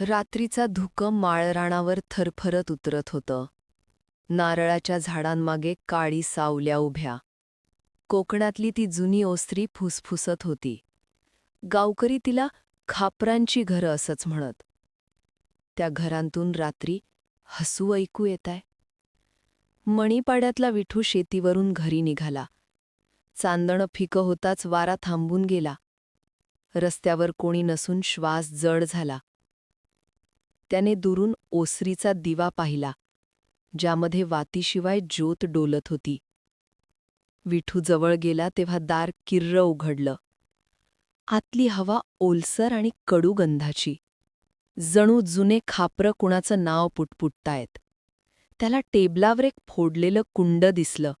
रात्रीचा धुकं माळराणावर थरफरत उतरत होतं. नारळाच्या झाडांमागे काळी सावल्या उभ्या. कोकणातली ती जुनी ओसरी फुसफुसत होती. गावकरी तिला खापरांची घरं असंच म्हणत. त्या घरांतून रात्री हसू ऐकू येताय. मणीपाड्यातला विठू शेतीवरून घरी निघाला. चांदणं फिकं होताच वारा थांबून गेला. रस्त्यावर कोणी नसून श्वास जड झाला. त्याने दुरून ओसरीचा दिवा पाहिला ज्यामध्ये वातीशिवाय ज्योत डोलत होती. विठू जवळ गेला तेव्हा दार किर्र उघडलं. आतली हवा ओलसर आणि कडू गंधाची. जणू जुने खापरं कुणाचं नाव पुटपुटतायत. त्याला टेबलावर एक फोडलेलं कुंड दिसलं.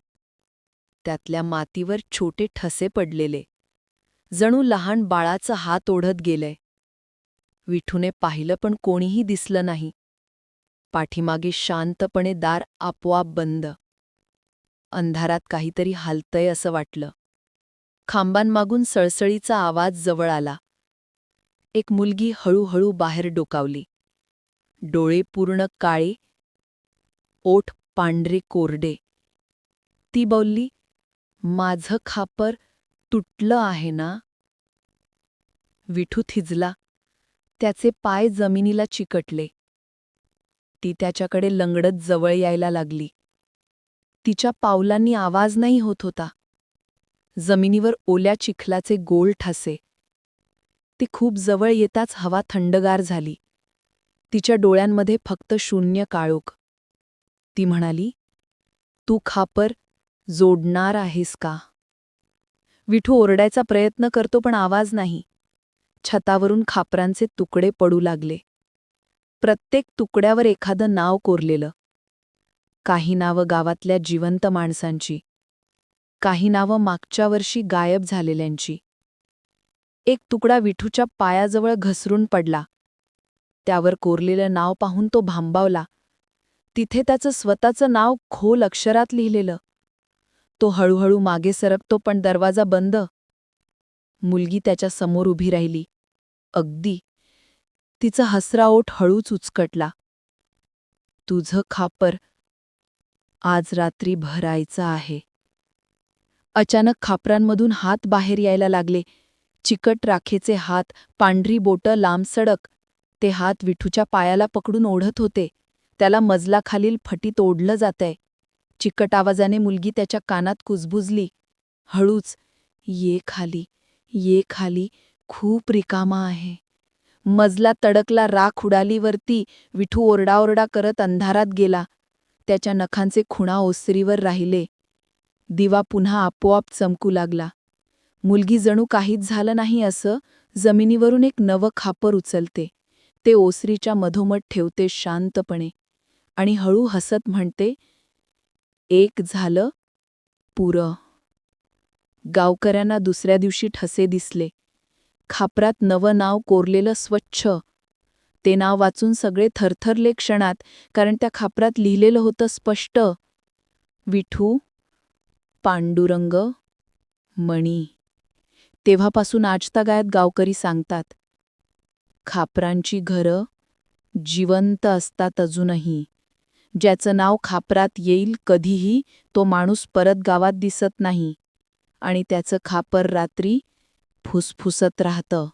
त्यातल्या मातीवर छोटे ठसे पडलेले. जणू लहान बाळाचं हात ओढत गेलंय. विठूने पाहिलं पण कोणीही दिसलं नाही. पाठीमागे शांतपणे दार आपोआप बंद. अंधारात काहीतरी हालतंय असं वाटलं. खांबांमागून सळसळीचा आवाज जवळ आला. एक मुलगी हळूहळू बाहेर डोकावली. डोळे पूर्ण काळे. ओठ पांढरे कोरडे. ती बोलली माझं खापर तुटलं आहे ना? विठू थिजला. त्याचे पाय जमिनीला चिकटले. ती त्याच्याकडे लंगडत जवळ यायला लागली. तिच्या पावलांनी आवाज नाही होत होता. जमिनीवर ओल्या चिखलाचे गोल ठसे. ती खूप जवळ येताच हवा थंडगार झाली. तिच्या डोळ्यांमध्ये फक्त शून्य काळोख. ती म्हणाली तू खापर जोडणार आहेस का? विठू ओरडायचा प्रयत्न करतो पण आवाज नाही. छतावरून खापरांचे तुकडे पडू लागले. प्रत्येक तुकड्यावर एखादं नाव कोरलेलं. काही नावं गावातल्या जिवंत माणसांची. काही नावं मागच्या वर्षी गायब झालेल्यांची. एक तुकडा विठूच्या पायाजवळ घसरून पडला. त्यावर कोरलेलं नाव पाहून तो भांबावला. तिथे त्याचं स्वतःचं नाव खोल अक्षरात लिहिलेलं. तो हळूहळू मागे सरकतो पण दरवाजा बंद. मुलगी त्याच्यासमोर उभी राहिली. अगदी. तिचा हसरा ओठ हळूच उचकटला. तुझं खापर आज रात्री भरायचं आहे. अचानक खापरांमधून हात बाहेर यायला लागले. चिकट राखेचे हात पांढरी बोटं लांबसडक ते हात विठूच्या पायाला पकडून ओढत होते. त्याला मजलाखालील फटीत ओढलं जातंय. चिकट आवाजाने मुलगी त्याच्या कानात कुजबुजली. हळूच ये खाली ये खाली खूप रिकामा आहे. मजला तडकला राख उडालीवरती विठू ओरडाओरडा करत अंधारात गेला. त्याच्या नखांचे खुणा ओसरीवर राहिले. दिवा पुन्हा आपोआप चमकू लागला. मुलगी जणू काहीच झालं नाही असं जमिनीवरून एक नवं खापर उचलते. ते ओसरीच्या मधोमध ठेवते शांतपणे. आणि हळू हसत म्हणते एक झालं पुरं. गावकऱ्यांना दुसऱ्या दिवशी ठसे दिसले. खापरात नवं नाव कोरलेलं स्वच्छ. ते नाव वाचून सगळे थरथरले क्षणात कारण त्या खापरात लिहिलेलं होतं स्पष्ट. विठू पांडुरंग मणी. तेव्हापासून आजतागायत गावकरी सांगतात खापरांची घरं जिवंत असतात अजूनही. ज्याचं नाव खापरात येईल कधीही तो माणूस परत गावात दिसत नाही. आणि त्याचं खापर रात्री फुसफुसत राहतं.